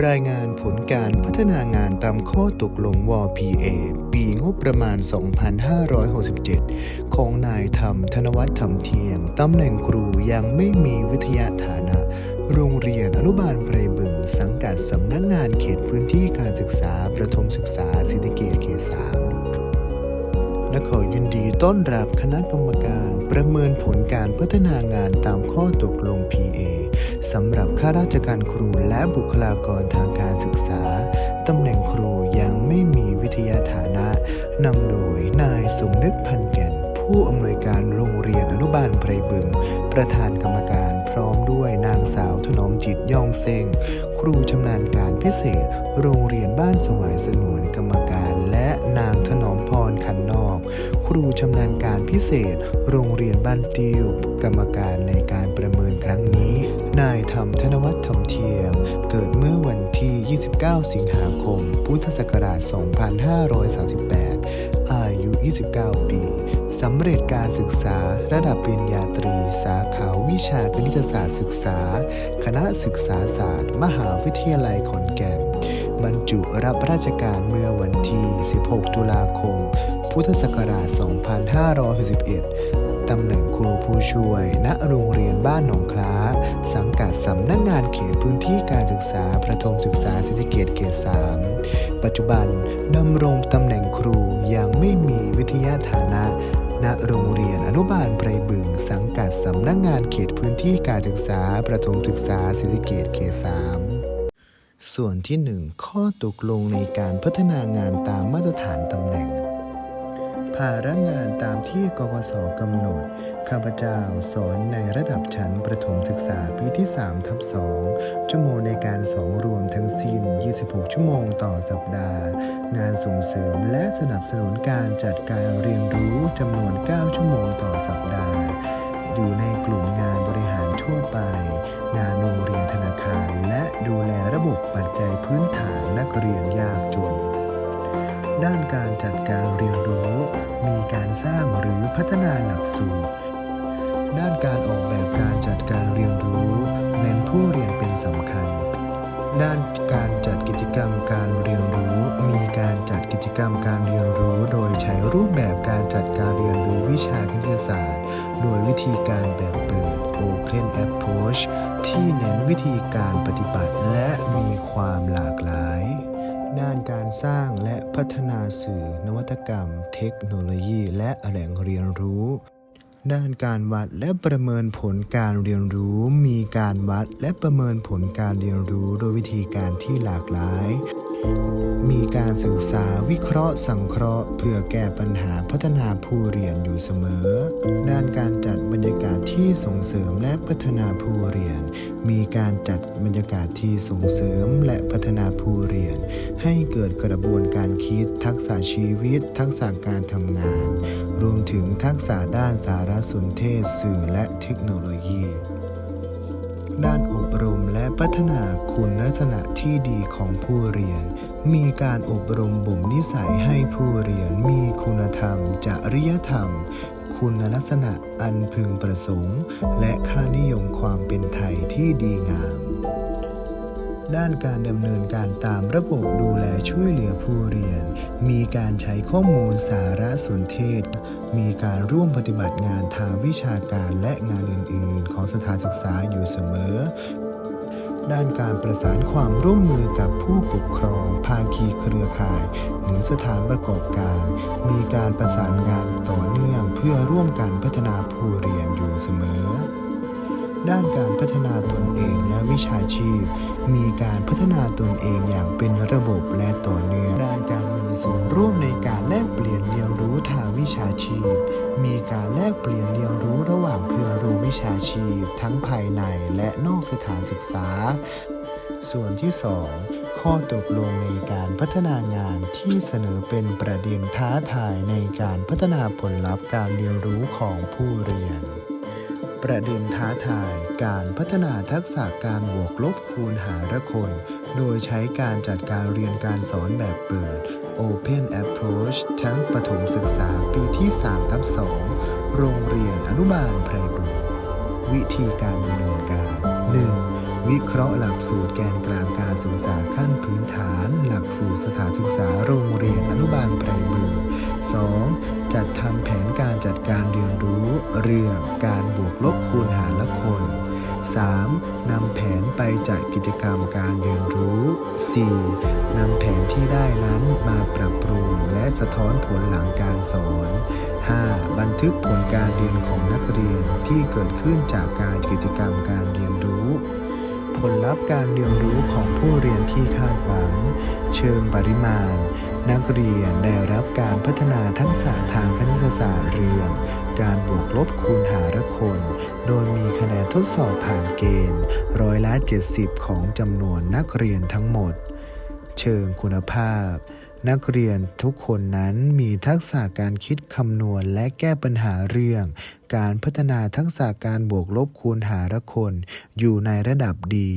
รายงานผลการพัฒนางานตามข้อตกลงว PA ปีงบประมาณ 2567 ของนายธรรมธนวัฒน์ธรรมเทียง ตำแหน่งครูยังไม่มีวิทยาฐานะ โรงเรียนอนุบาลไพรบึงสังกัดสำนักงงานเขตพื้นที่การศึกษาประถมศึกษาสิทธิเกตเขตสาม และขอยินดีต้อนรับคณะกรรมการประเมินผลการพัฒนางานตามข้อตกลง PA สำหรับข้าราชการครูและบุคลากรทางการศึกษา ตำแหน่งครูยังไม่มีวิทยาฐานะ นำโดยนายสมนึกพันแก่น ผู้อำนวยการโรงเรียนอนุบาลไพรบึง ประธานกรรมการพร้อมด้วยนางสาวถนอมจิตย่องเซงครูชำนาญการพิเศษ โรงเรียนบ้านสวายสนวนกรรมการ และนางถนอมพรคันนอก รูชำนาญการพิเศษ โรงเรียนบ้านติว กรรมการในการประเมินครั้งนี้ นายธรรมธนวัฒน์ธรรมเทียม เกิดเมื่อวันที่ 29 สิงหาคม พุทธศักราช 2538 อายุ 29 ปีสำเร็จการศึกษาระดับปริญญาตรี สาขาวิชาคณิตศาสตร์ศึกษา คณะศึกษาศาสตร์ มหาวิทยาลัยขอนแก่น บรรจุรับราชการเมื่อวันที่ 16 ตุลาคม พุทธศักราช 2561 ตำแหน่งครูผู้ช่วย ณ โรงเรียนบ้านหนองคล้า สังกัดสำนักงงานเขตพื้นที่การศึกษา ประถมศึกษาสิทธิเกตเขต 3 ปัจจุบันดำรงตำแหน่งครูยังไม่มีวิทยาฐานะณโรงเรียนอนุบาลไพรบึง สังกัดสำนักงงานเขตพื้นที่การศึกษา ประถมศึกษาสิทธิเกตเขต 3 ส่วนที่ 1 ข้อตกลงในการพัฒนางานตามมาตรฐานตำแหน่ง ภาระงานตามที่กกศกำหนด ข้าพเจ้าสอนในระดับชั้นประถมศึกษาปีที่3ทับ2ชั่วโมงในการสอนรวมทั้งสิ้น 26 ชั่วโมงต่อสัปดาห์ งานส่งเสริมและสนับสนุนการจัดการเรียนรู้จำนวน 9 ชั่วโมงต่อสัปดาห์ อยู่ในกลุ่มงานบริหารทั่วไป งานโรงเรียนธนาคาร และดูแลระบบปัจจัยพื้นฐานนักเรียนยากจน ด้านการจัดการเรียนรู้ มีการสร้างหรือพัฒนาหลักสูตร ด้านการออกแบบการจัดการเรียนรู้ เน้นผู้เรียนเป็นสำคัญ ด้านการจัดกิจกรรมการเรียนรู้ มีการจัดกิจกรรมการเรียนรู้ โดยใช้รูปแบบการจัดการเรียนรู้วิชาคณิตศาสตร์ โดยวิธีการแบบเปิด Open Approach ที่เน้นวิธีการปฏิบัติและมีความหลากหลาย ด้านการสร้างและพัฒนาสื่อนวัตกรรม เทคโนโลยี และแหล่งเรียนรู้ ด้านการวัดและประเมินผลการเรียนรู้ มีการวัดและประเมินผลการเรียนรู้โดยวิธีการที่หลากหลาย มีการศึกษาวิเคราะห์สังเคราะห์ เพื่อแก้ปัญหาพัฒนาผู้เรียนอยู่เสมอ ด้านการจัดบรรยากาศที่ส่งเสริมและพัฒนาผู้เรียน มีการจัดบรรยากาศที่ส่งเสริมและพัฒนาผู้เรียน ให้เกิดกระบวนการคิด ทักษะชีวิต ทักษะการทำงาน รวมถึงทักษะด้านสารสนเทศสื่อและเทคโนโลยี ด้านอบรมและพัฒนาคุณลักษณะที่ดีของผู้เรียน มีการอบรมบ่มนิสัยให้ผู้เรียนมีคุณธรรม จริยธรรม คุณลักษณะอันพึงประสงค์ และค่านิยมความเป็นไทยที่ดีงาม ด้านการดำเนินการตามระบบดูแลช่วยเหลือผู้เรียน มีการใช้ข้อมูลสารสนเทศ มีการร่วมปฏิบัติงานทางวิชาการและงานอื่น ๆ ของสถานศึกษาอยู่เสมอ ด้านการประสานความร่วมมือกับผู้ปกครอง ภาคีเครือข่าย หรือสถานประกอบการ มีการประสานงานต่อเนื่องเพื่อร่วมกันพัฒนาผู้เรียนอยู่เสมอ ด้านการพัฒนาตนเองและวิชาชีพ มีการพัฒนาตนเองอย่างเป็นระบบและต่อเนื่อง ด้านการมีส่วนร่วมในการแลกเปลี่ยนเรียนรู้ทางวิชาชีพ มีการแลกเปลี่ยนเรียนรู้ระหว่างเพื่อนรู้วิชาชีพ ทั้งภายในและนอกสถานศึกษา ส่วนที่ 2ข้อตกลงในการพัฒนางานที่เสนอเป็นประเด็นท้าทายในการพัฒนาผลลัพธ์การเรียนรู้ของผู้เรียน ประเด็นท้าทายการพัฒนาทักษะการบวกลบคูณหารคน โดยใช้การจัดการเรียนการสอนแบบเปิด Open Approach ทั้งประถมศึกษาปีที่3ทับ2โรงเรียนอนุบาลไพรบุญวิธีการดำเนินการ 1. วิเคราะห์หลักสูตรแกนกลางการศึกษาขั้นพื้นฐาน หลักสูตรสถานศึกษาโรงเรียนอนุบาลไพรบึง 2. จัดทำแผนการจัดการเรียนรู้ เรื่องการบวกลบคูณหารละคน 3. นำแผนไปจัดกิจกรรมการเรียนรู้ 4. นำแผนที่ได้นั้นมาปรับปรุงและสะท้อนผลหลังการสอน 5. บันทึกผลการเรียนของนักเรียนที่เกิดขึ้นจากการกิจกรรมการเรียนรู้ ผลลัพธ์การเรียนรู้ของ ชิงปริมาณ นักเรียนได้รับการพัฒนาทักษะทางคณิตศาสตร์เรื่อง การบวกลบคูณหารคน โดยมีคะแนนทดสอบผ่านเกณฑ์ร้อยละ70 ของจำนวนนักเรียนทั้งหมด เชิงคุณภาพนักเรียนทุกคนนั้นมีทักษะการคิดคำนวณและแก้ปัญหาเรื่อง การพัฒนาทักษะการบวกลบคูณหารคน อยู่ในระดับดี